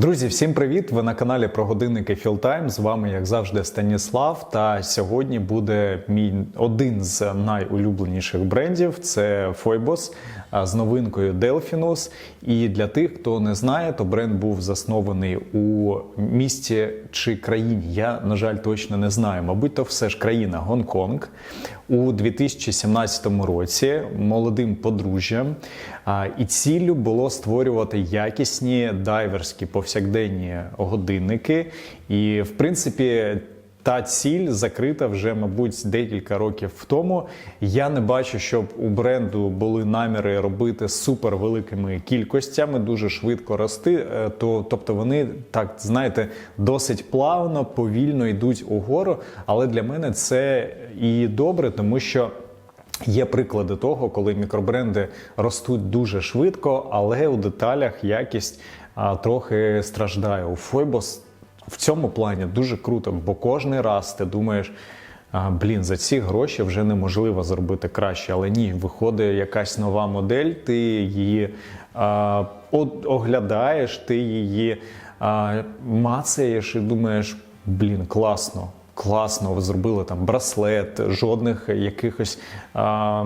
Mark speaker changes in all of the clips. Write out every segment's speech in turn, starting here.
Speaker 1: Друзі, всім привіт! Ви на каналі про годинники Філтайм. З вами, як завжди, Станіслав. Та сьогодні буде мій один з найулюбленіших брендів це а, з новинкою Delphinus. І для тих, хто не знає, то бренд був заснований у місті чи країні. Я, на жаль, точно не знаю. Мабуть, то все ж країна Гонконг у 2017 році молодим подружжям. І ціллю було створювати якісні дайверські повсякденні годинники. І, в принципі, та ціль закрита вже, мабуть, декілька років тому. Я не бачу, щоб у бренду були наміри робити супер великими кількостями, дуже швидко рости. Е, То, тобто вони так знаєте, досить плавно, повільно йдуть угору. Але для мене це і добре, тому що. Є приклади того, коли мікробренди ростуть дуже швидко, але у деталях якість а, трохи страждає. У Фойбос в цьому плані дуже круто, бо кожний раз ти думаєш. Блін, за ці гроші вже неможливо зробити краще, але ні, виходить якась нова модель, ти її а, оглядаєш, ти її а, мацаєш і думаєш, блін, класно. Класно, ви зробили там браслет, жодних якихось а,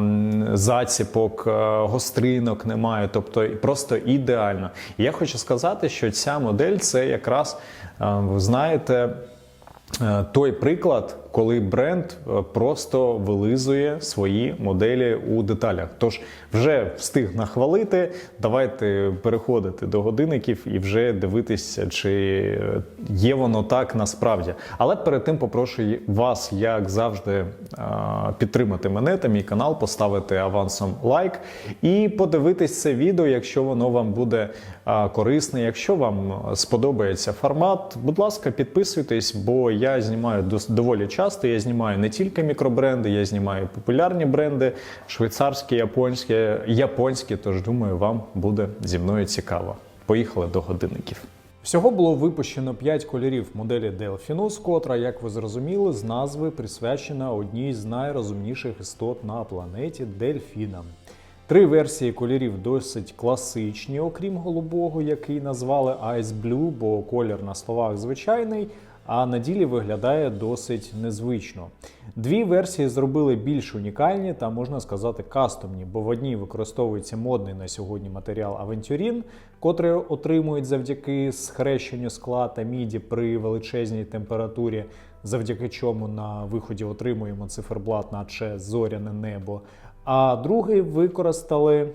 Speaker 1: заціпок, гостринок немає. Тобто просто ідеально. І я хочу сказати, що ця модель це якраз, ви знаєте, е, той приклад, коли бренд е, просто вилизує свої моделі у деталях. Тож вже встиг нахвалити. Давайте переходити до годинників і вже дивитися, чи е, є воно так насправді. Але перед тим попрошу вас, як завжди, е, підтримати мене та мій канал, поставити авансом лайк і подивитись це відео, якщо воно вам буде корисне. Якщо вам сподобається формат, будь ласка, підписуйтесь, бо я знімаю доволі часто. Я знімаю не тільки мікробренди, я знімаю популярні бренди, швейцарські, японські, японські. Тож думаю, вам буде зі мною цікаво. Поїхали до годинників. Всього було випущено 5 кольорів моделі Delphinus, котра, як ви зрозуміли, з назви присвячена одній з найрозумніших істот на планеті дельфінам. Три версії кольорів досить класичні, окрім голубого, який назвали Ice Blue, бо колір на словах звичайний, а на ділі виглядає досить незвично. Дві версії зробили більш унікальні та можна сказати кастомні, бо в одній використовується модний на сьогодні матеріал Авентюрін, котрий отримують завдяки схрещенню скла та міді при величезній температурі, завдяки чому на виході отримуємо циферблат, наче зоряне небо. А другий використали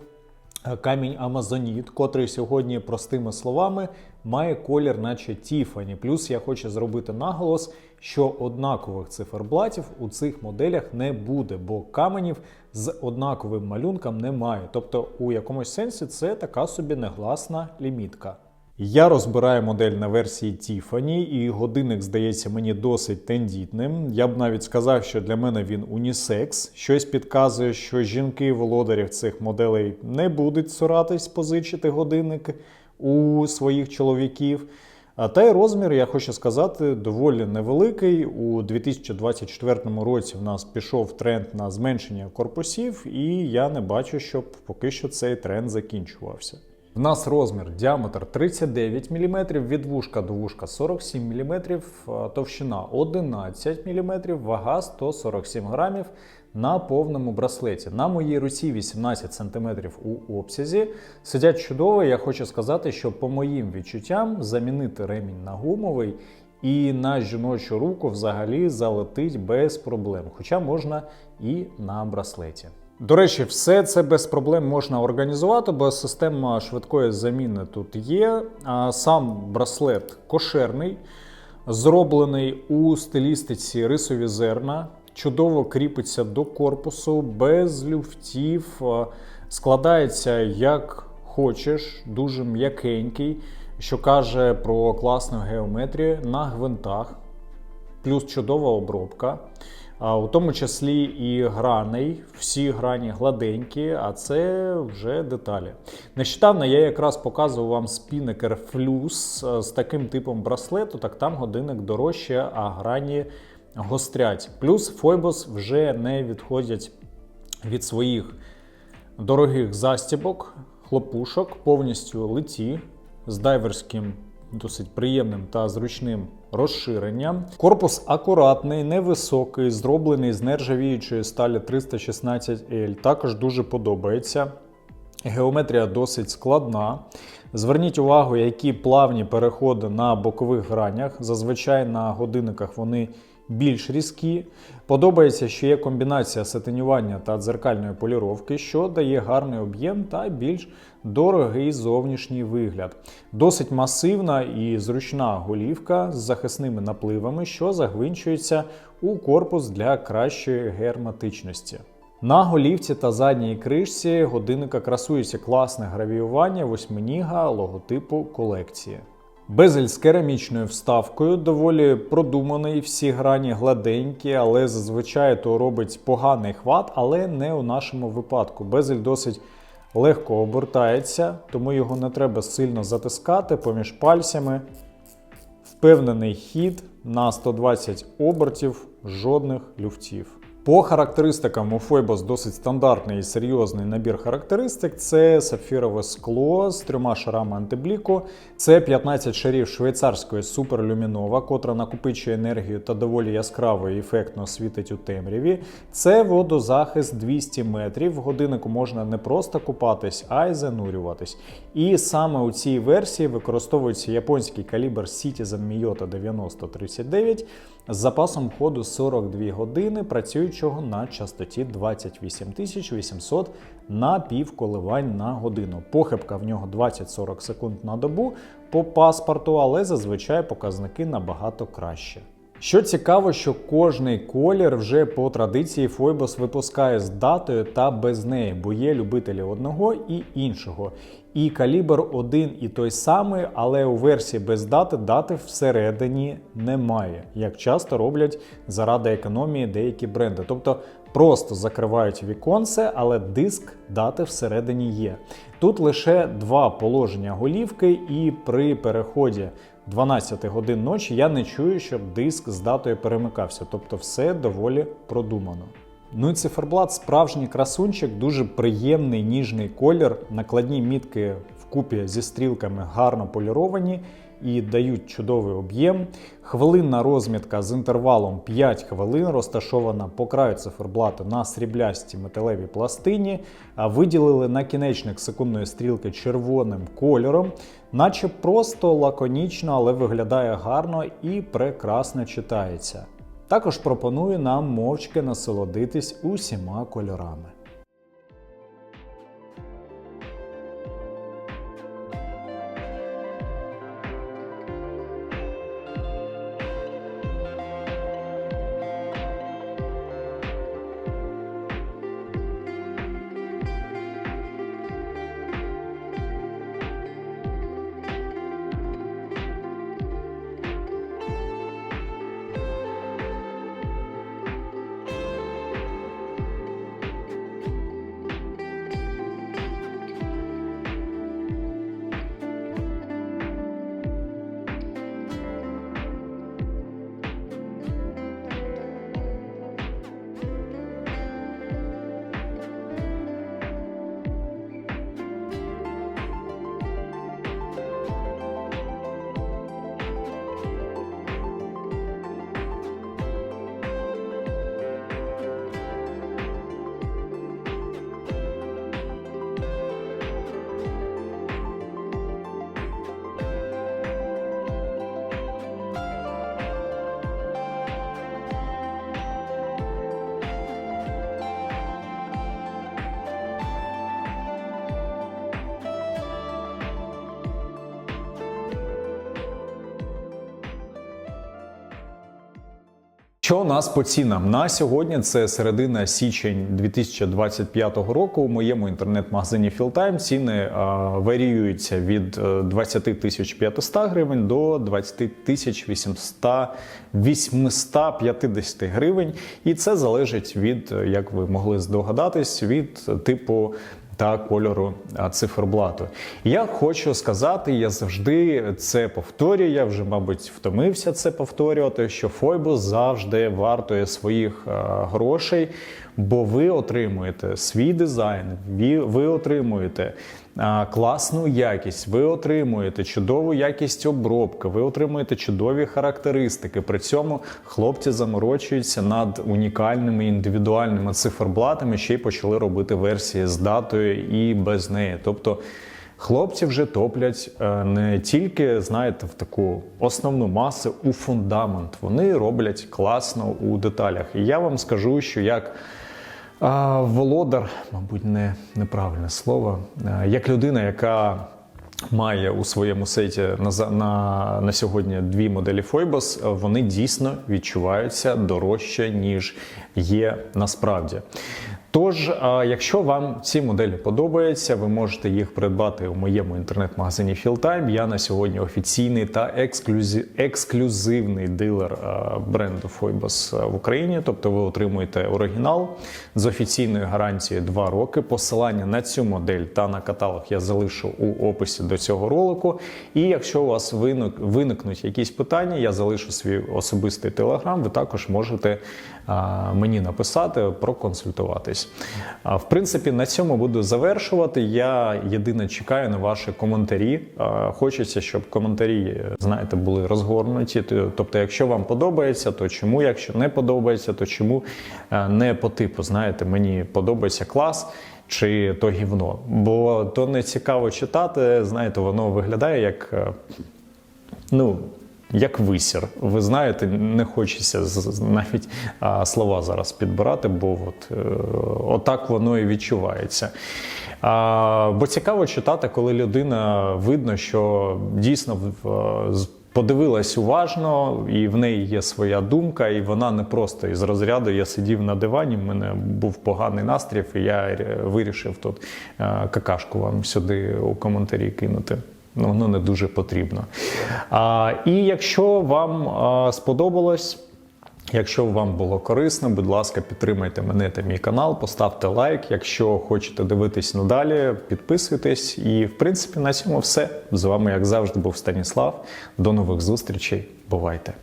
Speaker 1: камінь Амазоніт, котрий сьогодні, простими словами, має колір, наче Тіфані. Плюс я хочу зробити наголос, що однакових циферблатів у цих моделях не буде, бо каменів з однаковим малюнком немає. Тобто, у якомусь сенсі це така собі негласна лімітка. Я розбираю модель на версії Tiffany, і годинник здається мені досить тендітним. Я б навіть сказав, що для мене він унісекс. Щось підказує, що жінки володарів цих моделей не будуть цуратись позичити годинник у своїх чоловіків. Та й розмір, я хочу сказати, доволі невеликий. У 2024 році в нас пішов тренд на зменшення корпусів, і я не бачу, щоб поки що цей тренд закінчувався. В нас розмір діаметр 39 мм, від вушка до вушка 47 мм, товщина 11 мм, вага 147 грамів на повному браслеті. На моїй руці 18 см у обсязі. Сидять чудово. Я хочу сказати, що по моїм відчуттям замінити ремінь на гумовий і на жіночу руку взагалі залетить без проблем. Хоча можна і на браслеті. До речі, все це без проблем можна організувати, бо система швидкої заміни тут є. Сам браслет кошерний, зроблений у стилістиці рисові зерна, чудово кріпиться до корпусу, без люфтів, складається як хочеш, дуже м'якенький, що каже про класну геометрію на гвинтах плюс чудова обробка, у тому числі і граней. Всі грані гладенькі, а це вже деталі. Нещодавно я якраз показував вам спінекер флюс е, з таким типом браслету, так там годинник дорожче, а грані гострять. Плюс Фойбос вже не відходять від своїх дорогих застібок, хлопушок, повністю литі з дайверським досить приємним та зручним розширенням. Корпус акуратний, невисокий, зроблений з нержавіючої сталі 316L. Також дуже подобається. Геометрія досить складна. Зверніть увагу, які плавні переходи на бокових гранях. Зазвичай на годинниках вони більш різкі. Подобається, що є комбінація сатинювання та дзеркальної поліровки, що дає гарний об'єм та більш дорогий зовнішній вигляд. Досить масивна і зручна голівка з захисними напливами, що загвинчується у корпус для кращої герметичності. На голівці та задній кришці годинника красується класне гравіювання восьминіга логотипу колекції. Безель з керамічною вставкою доволі продуманий, всі грані гладенькі, але зазвичай то робить поганий хват, але не у нашому випадку. Безель досить легко обертається, тому його не треба сильно затискати поміж пальцями. Впевнений хід на 120 обертів, жодних люфтів. По характеристикам у Phoibos досить стандартний і серйозний набір характеристик. Це сапфірове скло з трьома шарами антибліку, це 15 шарів швейцарської суперлюмінова, котра накопичує енергію та доволі яскраво і ефектно світить у темряві. Це водозахист 200 метрів. В годиннику можна не просто купатись, а й занурюватись. І саме у цій версії використовується японський калібр Citizen Miyota 9039 з запасом ходу 42 години, працюючого на частоті 28 800 на пів коливань на годину. Похибка в нього 20-40 секунд на добу по паспорту, але зазвичай показники набагато краще. Що цікаво, що кожний колір вже по традиції Фойбос випускає з датою та без неї, бо є любителі одного і іншого. І калібр один і той самий, але у версії без дати дати всередині немає, як часто роблять заради економії деякі бренди. Тобто просто закривають віконце, але диск дати всередині є. Тут лише два положення голівки, і при переході 12 годин ночі я не чую, щоб диск з датою перемикався. Тобто все доволі продумано. Ну і циферблат справжній красунчик, дуже приємний ніжний колір. Накладні мітки вкупі зі стрілками гарно поліровані і дають чудовий об'єм. Хвилинна розмітка з інтервалом 5 хвилин розташована по краю циферблату на сріблястій металевій пластині. А Виділили накінечник секундної стрілки червоним кольором, наче просто лаконічно, але виглядає гарно і прекрасно читається. Також пропоную нам мовчки насолодитись усіма кольорами. Що у нас по цінам на сьогодні? Це середина січень 2025 року. У моєму інтернет-магазині Fieldtime ціни а, варіюються від е, 20 тисяч 500 гривень до 20 тисяч 800 850 гривень. І це залежить від, е, як ви могли здогадатись, від е, типу та кольору циферблату. Я хочу сказати, я завжди це повторюю. Я вже, мабуть, втомився це повторювати. Що Фойбу завжди вартує своїх грошей, бо ви отримуєте свій дизайн, ви, отримуєте класну якість, ви отримуєте чудову якість обробки, ви отримуєте чудові характеристики. При цьому хлопці заморочуються над унікальними індивідуальними циферблатами, ще й почали робити версії з датою і без неї. Тобто Хлопці вже топлять е, не тільки, знаєте, в таку основну масу у фундамент. Вони роблять класно у деталях. І я вам скажу, що як володар, мабуть, не неправильне слово, як людина, яка має у своєму сеті на, на, на сьогодні дві моделі е, вони дійсно відчуваються дорожче, ніж є насправді. Тож, якщо вам ці моделі подобаються, ви можете їх придбати у моєму інтернет-магазині Fieldtime. Я на сьогодні офіційний та ексклюзив, ексклюзивний дилер бренду Phoibos в Україні. Тобто ви отримуєте оригінал з офіційною гарантією 2 роки. Посилання на цю модель та на каталог я залишу у описі до цього ролику. І якщо у вас виник, виникнуть якісь питання, я залишу свій особистий телеграм. Ви також можете мені написати, проконсультуватись. В принципі, на цьому буду завершувати. Я єдине чекаю на ваші коментарі. Хочеться, щоб коментарі, знаєте, були розгорнуті. Тобто, якщо вам подобається, то чому? Якщо не подобається, то чому не по типу, знаєте, мені подобається клас. Чи то гівно, бо то не цікаво читати. Знаєте, воно виглядає як е, ну, як висір. Ви знаєте, не хочеться навіть слова зараз підбирати, бо от, е, отак воно і відчувається. А, бо цікаво читати, коли людина видно, що дійсно в- подивилась уважно, і в неї є своя думка, і вона не просто із розряду я сидів на дивані, в мене був поганий настрій, і я е, вирішив тут е, какашку вам сюди у коментарі кинути. Ну, воно не дуже потрібно. А, і якщо вам а, сподобалось, якщо вам було корисно, будь ласка, підтримайте мене та мій канал, поставте лайк. Якщо хочете дивитись надалі, підписуйтесь. І в принципі на цьому все. З вами, як завжди, був Станіслав. До нових зустрічей. Бувайте!